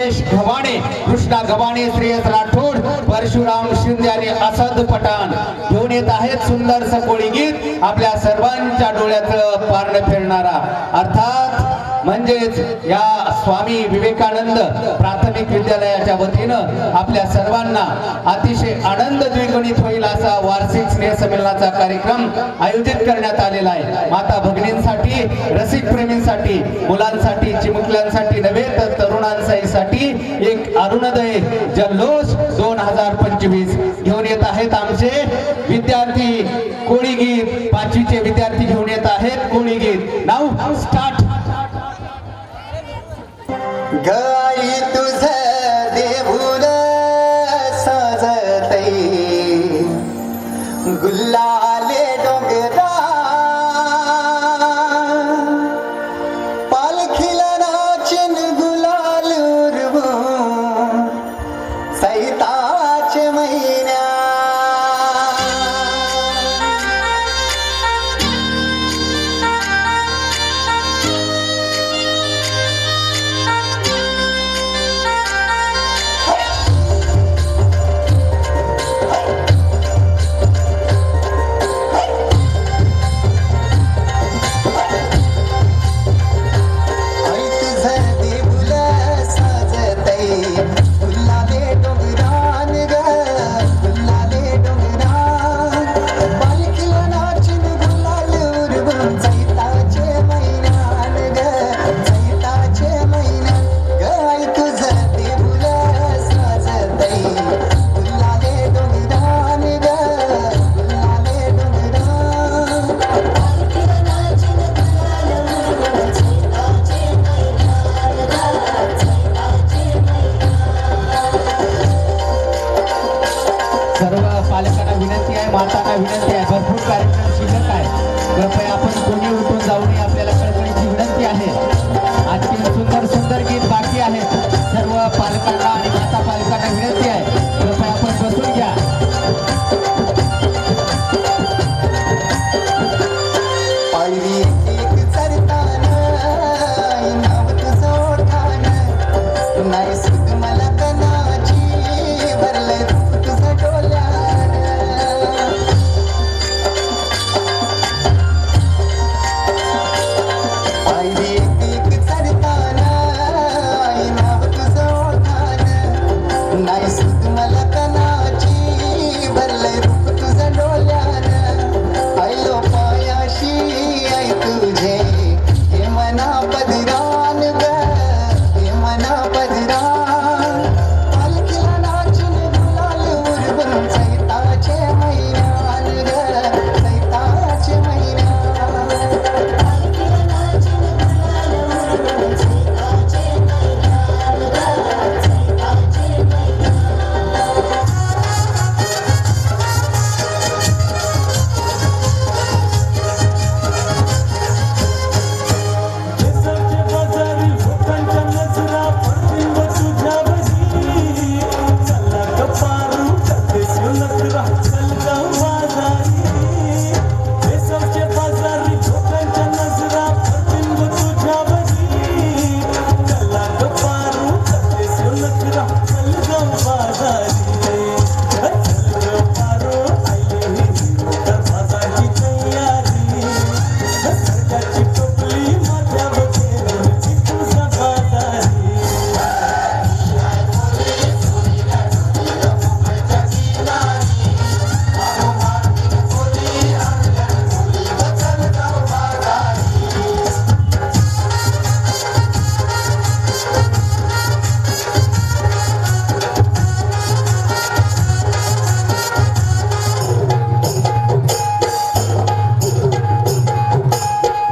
सुरेश गव्हाणे कृष्णा गव्हाणे श्रेयस राठोड परशुराम शिंदे आणि असद पठाण. घेऊन येत आहेत सुंदर कोळी गीत. आपल्या सर्वांच्या डोळ्यात पारण फिरणारा. अर्थात म्हणजेच या स्वामी विवेकानंद प्राथमिक विद्यालयाच्या वतीनं आपल्या सर्वांना अतिशय आनंद द्विगुणित होईल असा वार्षिक स्नेह संमेलनाचा कार्यक्रम आयोजित करण्यात आलेला आहे. माता भगिनींसाठी रसिक प्रेमींसाठी मुलांसाठी चिमुकल्यांसाठी नव्हे तर तरुणांसाठी एक अरुणोदय जल्लोष दोन हजार पंचवीस घेऊन येत आहेत आमचे विद्यार्थी. कोळी गीत पाचवीचे विद्यार्थी घेऊन येत आहेत. कोळी गीत गाई तुझ देऊल सजतई गुल्ला विनंती आहे मातांना विनंती आहे. भरपूर कार्यक्रम शिल्लक आहे. कृपया आपण कोणी उठून जाऊ नये आपल्याला कळकळीची विनंती आहे. आजचे सुंदर सुंदर गीत बाकी आहेत. सर्व पालकांना आणि माता पालकांना विनंती आहे. कृपया आपण बसून घ्या. पायरी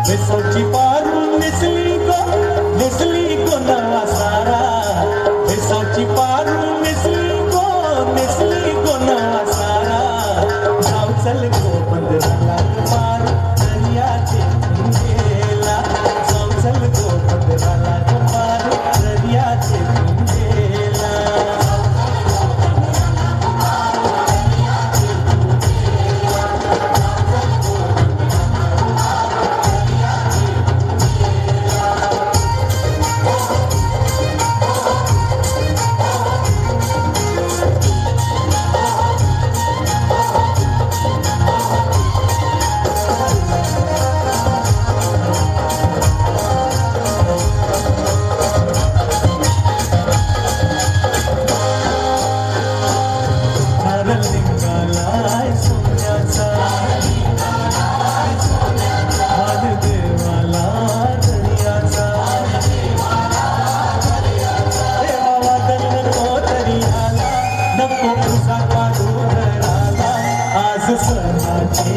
बेसोची पारून मिसळी. Yeah.